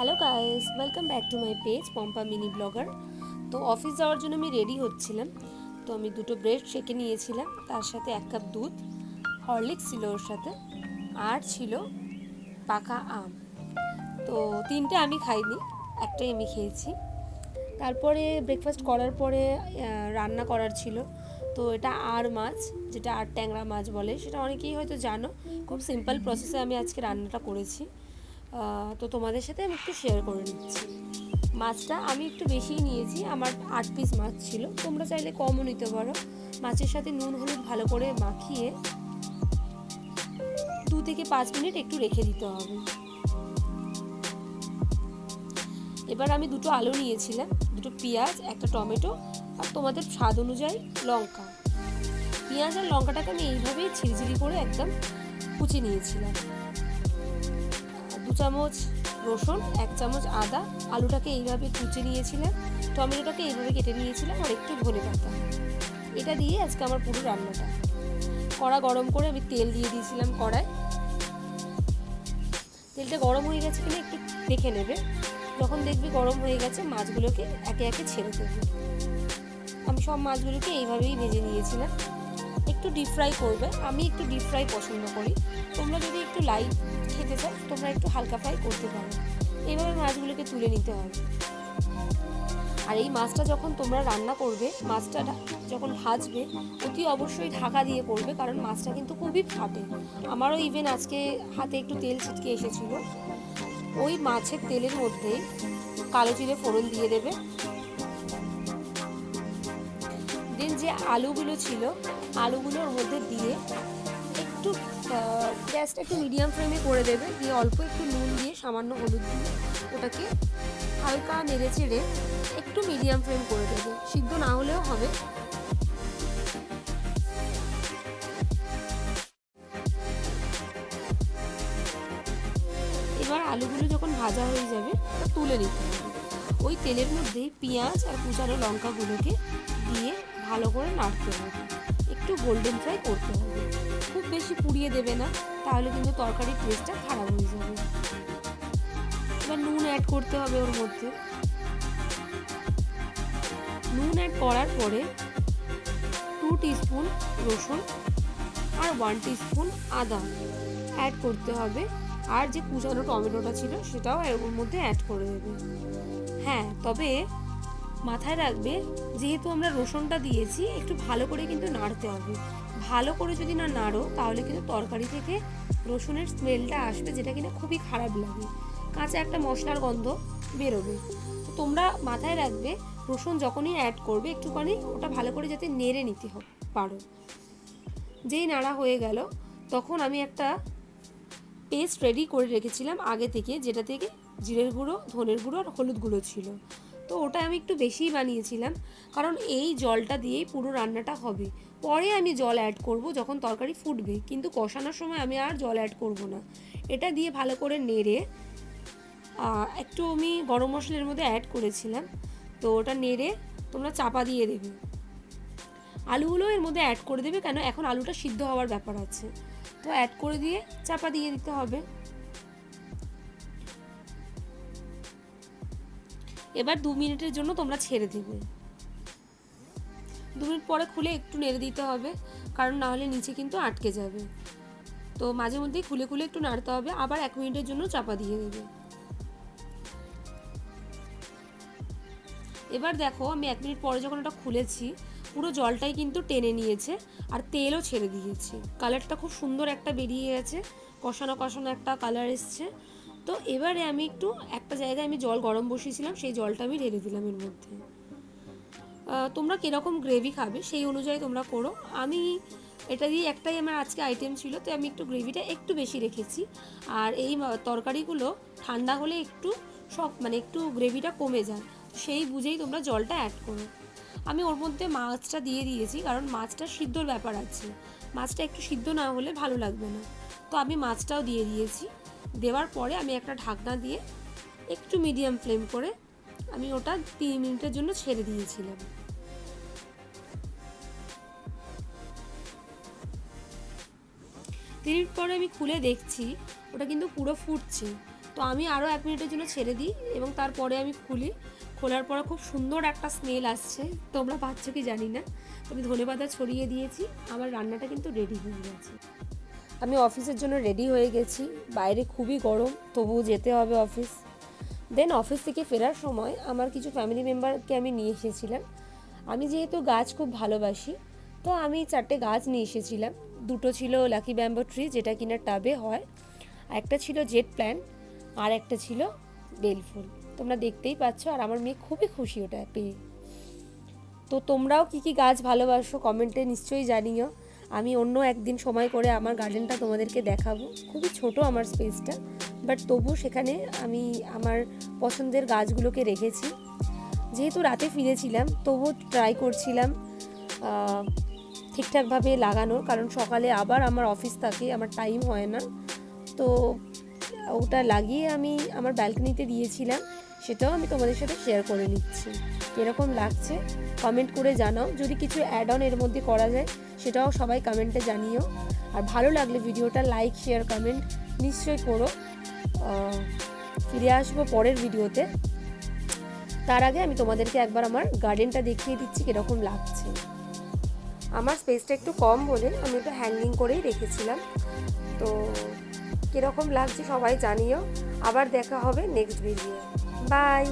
Hello guys welcome back to my page Pompa mini blogger তো office যাওয়ার জন্য আমি রেডি হচ্ছিলাম। তো আমি দুটো ব্রেড সেকে নিয়েছিলাম। তার সাথে এক কাপ দুধ হরলিক্স ছিল ওর সাথে, আর ছিল পাকা আম। তো তিনটে আমি খাইনি, একটাই আমি খেয়েছি। তারপরে ব্রেকফাস্ট করার পরে রান্না করার ছিল। তো এটা আর মাছ, যেটা আর ট্যাংরা মাছ বলে, সেটা অনেকেই হয়তো জানো। খুব সিম্পল প্রসেসে আমি আজকে রান্নাটা করেছি। তো তোমাদের সাথে আমি একটু শেয়ার করে নিচ্ছি। মাছটা আমি একটু বেশিই নিয়েছি, আমার আট পিস মাছ ছিল। তোমরা চাইলে কমও নিতে পারো। মাছের সাথে নুন, হলুদ ভালো করে মাখিয়ে দু থেকে পাঁচ মিনিট একটু রেখে দিতে হবে। এবার আমি দুটো আলু নিয়েছিলাম, দুটো পেঁয়াজ, একটা টমেটো আর তোমাদের স্বাদ অনুযায়ী লঙ্কা। পেঁয়াজ আর লঙ্কাটাকে আমি এইভাবেই ছিড়িঝিড়ি করে একদম কুচি নিয়েছিলাম। চামচ রসুন, এক চামচ আদা। আলুটাকে এইভাবে কুচে নিয়েছিলাম। টমেটোটাকে এইভাবে কেটে নিয়েছিলাম আর একটু ধনে পাতা। এটা দিয়ে আজকে আমার পুরো রান্নাটা। কড়া গরম করে আমি তেল দিয়ে দিয়েছিলাম কড়ায় তেলটা গরম হয়ে গেছে কিনা একটু দেখে নেবে। যখন দেখবি গরম হয়ে গেছে, মাছগুলোকে একে একে ছেড়ে দেবে। আমি সব মাছগুলোকে এইভাবেই ভেজে নিয়েছিলাম। একটু ডিপ ফ্রাই করবে, আমি একটু ডিপ ফ্রাই পছন্দ করি। তোমরা যদি একটু লাইট খেতে চাও, তোমরা একটু হালকা ফ্রাই করতে পারো। এইভাবে মাছগুলোকে তুলে নিতে হবে। আর এই মাছটা যখন তোমরা রান্না করবে, মাছটা যখন ভাজবে, অতি অবশ্যই ঢাকা দিয়ে করবে, কারণ মাছটা কিন্তু খুবই ফাটে। আমারও ইভেন আজকে হাতে একটু তেল ছিটকে এসেছিল। ওই মাছের তেলের মধ্যে কালো জিরে ফোড়ন দিয়ে দেবে। দেন যে আলুগুলো ছিল আলুগুলোর মধ্যে দিয়ে একটু গ্যাসটা একটু মিডিয়াম ফ্লেমে করে দেবে। দিয়ে অল্প একটু নুন দিয়ে সামান্য হলুদ দিয়ে ওটাকে হালকা নেড়ে চেড়ে একটু মিডিয়াম ফ্লেম করে দেবে। সিদ্ধ না হলেও হবে। এবার আলুগুলো যখন ভাজা হয়ে যাবে তুলে নিতে হবে। ওই তেলের মধ্যে পেঁয়াজ আর কুচানো লঙ্কাগুলোকে দিয়ে ভালো করে নাড়তে হবে। একটু গোল্ডেন ফ্রাই করতে হবে। খুব বেশি পুড়িয়ে দেবে না, তাহলে কিন্তু তরকারির টেস্টটা খারাপ হয়ে যাবে। এবার নুন অ্যাড করতে হবে ওর মধ্যে। নুন অ্যাড করার পরে টু টিস্পুন রসুন আর ওয়ান টিস্পুন আদা অ্যাড করতে হবে। আর যে কুচানো টমেটোটা ছিল সেটাও এর মধ্যে অ্যাড করে দেবে। হ্যাঁ তবে মাথায় রাখবে, যেহেতু আমরা রসুনটা দিয়েছি, একটু ভালো করে কিন্তু নাড়তে হবে। ভালো করে যদি না নাড়ো, তাহলে কিন্তু তরকারি থেকে রসুনের স্মেলটা আসবে, যেটা কিনা খুবই খারাপ লাগে। কাঁচা একটা মশলার গন্ধ বেরোবে। তো তোমরা মাথায় রাখবে, রসুন যখনই অ্যাড করবে, একটুখানি ওটা ভালো করে যাতে নেড়ে নিতে পারো। যেই নাড়া হয়ে গেল, তখন আমি একটা পেস্ট রেডি করে রেখেছিলাম আগে থেকে, যেটা থেকে জিরের গুঁড়ো, ধনের গুঁড়ো আর হলুদ গুঁড়ো ছিল। তো ওটা আমি একটু বেশিই বানিয়েছিলাম। কারণ এই জলটা দিয়েই পুরো রান্নাটা হবে। পরে আমি জল অ্যাড করব যখন তরকারি ফুটবে। কিন্তু কষানোর সময় আমি আর জল অ্যাড করব না। এটা দিয়ে ভালো করে নেড়ে একটু আমি গরম মশলার মধ্যে অ্যাড করেছিলাম। তো ওটা নেড়ে তোমরা চাপা দিয়ে দেবে। আলুগুলো এর মধ্যে অ্যাড করে দেবে কেন? এখন আলুটা সিদ্ধ হওয়ার ব্যাপার আছে। তো অ্যাড করে দিয়ে চাপা দিয়ে দিতে হবে। এবার দু মিনিটের জন্য তোমরা ছেড়ে দেবে। দু মিনিট পরে খুলে একটু নেড়ে দিতে হবে, কারণ নাহলে নিচে কিন্তু আটকে যাবে। তো মাঝে মধ্যেই খুলে খুলে একটু নাড়তে হবে, আবার এক মিনিটের জন্য চাপা দিয়ে দেবে। এবার দেখো, আমি এক মিনিট পরে যখন ওটা খুলেছি, পুরো জলটাই কিন্তু টেনে নিয়েছে, আর তেলও ছেড়ে দিয়েছে। কালারটা খুব সুন্দর একটা বেরিয়ে গেছে, কষানো কষানো একটা কালার এসছে। তো এবারে আমি একটু, একটা জায়গায় আমি জল গরম বসিয়েছিলাম, সেই জলটা আমি ঢেলে দিলাম এর মধ্যে। তোমরা কীরকম গ্রেভি খাবে সেই অনুযায়ী তোমরা করো। আমি এটা দিয়ে একটাই আমার আজকে আইটেম ছিল, তো আমি একটু গ্রেভিটা একটু বেশি রেখেছি। আর এই তরকারিগুলো ঠান্ডা হলে একটু সব মানে একটু গ্রেভিটা কমে যায়। সেই বুঝেই তোমরা জলটা অ্যাড করো। আমি ওর মধ্যে মাছটা দিয়ে দিয়েছি, কারণ মাছটা সিদ্ধর ব্যাপার আছে। মাছটা একটু সিদ্ধ না হলে ভালো লাগবে না। তো আমি মাছটাও দিয়ে দিয়েছি। দেওয়ার পরে আমি একটা ঢাকনা দিয়ে একটু মিডিয়াম ফ্লেম করে আমি ওটা তিন মিনিটের জন্য ছেড়ে দিয়েছিলাম। তিন মিনিট পরে আমি খুলে দেখছি, ওটা কিন্তু পুরো ফুটছে। তো আমি আরও এক মিনিটের জন্য ছেড়ে দিই এবং তারপরে আমি খুলি। খোলার পরে খুব সুন্দর একটা স্মেল আসছে। তোমরা পাচ্ছ কি জানি না। আমি ধনে পাতা ছড়িয়ে দিয়েছি। আমার রান্নাটা কিন্তু রেডি হয়ে গেছে। আমি অফিসের জন্য রেডি হয়ে গেছি। বাইরে খুবই গরম, তবুও যেতে হবে অফিস। দেন অফিস থেকে ফেরার সময় আমার কিছু ফ্যামিলি মেম্বারকে আমি নিয়ে এসেছিলাম। আমি যেহেতু গাছ খুব ভালোবাসি, তো আমি চারটে গাছ নিয়ে এসেছিলাম। দুটো ছিল লাকি ব্যাম্বো ট্রি যেটা কিনা টাবে হয়, একটা ছিল জেট প্ল্যান আর একটা ছিল বেল ফুল। তোমরা দেখতেই পাচ্ছ, আর আমার মেয়ে খুবই খুশি ওটা পেয়ে। তো তোমরাও কি কি গাছ ভালোবাসো কমেন্টে নিশ্চয়ই জানিও। আমি অন্য একদিন সময় করে আমার গার্ডেনটা তোমাদেরকে দেখাবো। খুবই ছোট আমার স্পেসটা বাট তবু সেখানে আমি আমার পছন্দের গাছগুলোকে রেখেছি। যেহেতু রাতে ফিরেছিলাম তবু ট্রাই করছিলাম ঠিকঠাকভাবে লাগানোর, কারণ সকালে আবার আমার অফিস থাকে, আমার টাইম হয় না। তো ওটা লাগিয়ে আমি আমার ব্যালকনিতে দিয়েছিলাম, সেটাও আমি তোমাদের সাথে শেয়ার করে নিচ্ছি। কীরকম লাগছে কমেন্ট করে জানাও। যদি কিছু অ্যাড অন এর মধ্যে করা যায় সেটাও সবাই কমেন্টে জানিও। আর ভালো লাগলে ভিডিওটা লাইক শেয়ার কমেন্ট নিশ্চয়ই করো। ফিরে আসব পরের ভিডিওতে। তার আগে আমি তোমাদেরকে একবার আমার গার্ডেনটা দেখিয়ে দিচ্ছি কীরকম লাগছে। আমার স্পেসটা একটু কম বলে আমি একটু হ্যাঙ্গিং করেই রেখেছিলাম। তো কীরকম লাগছে সবাই জানিও। আবার দেখা হবে নেক্সট ভিডিও বাই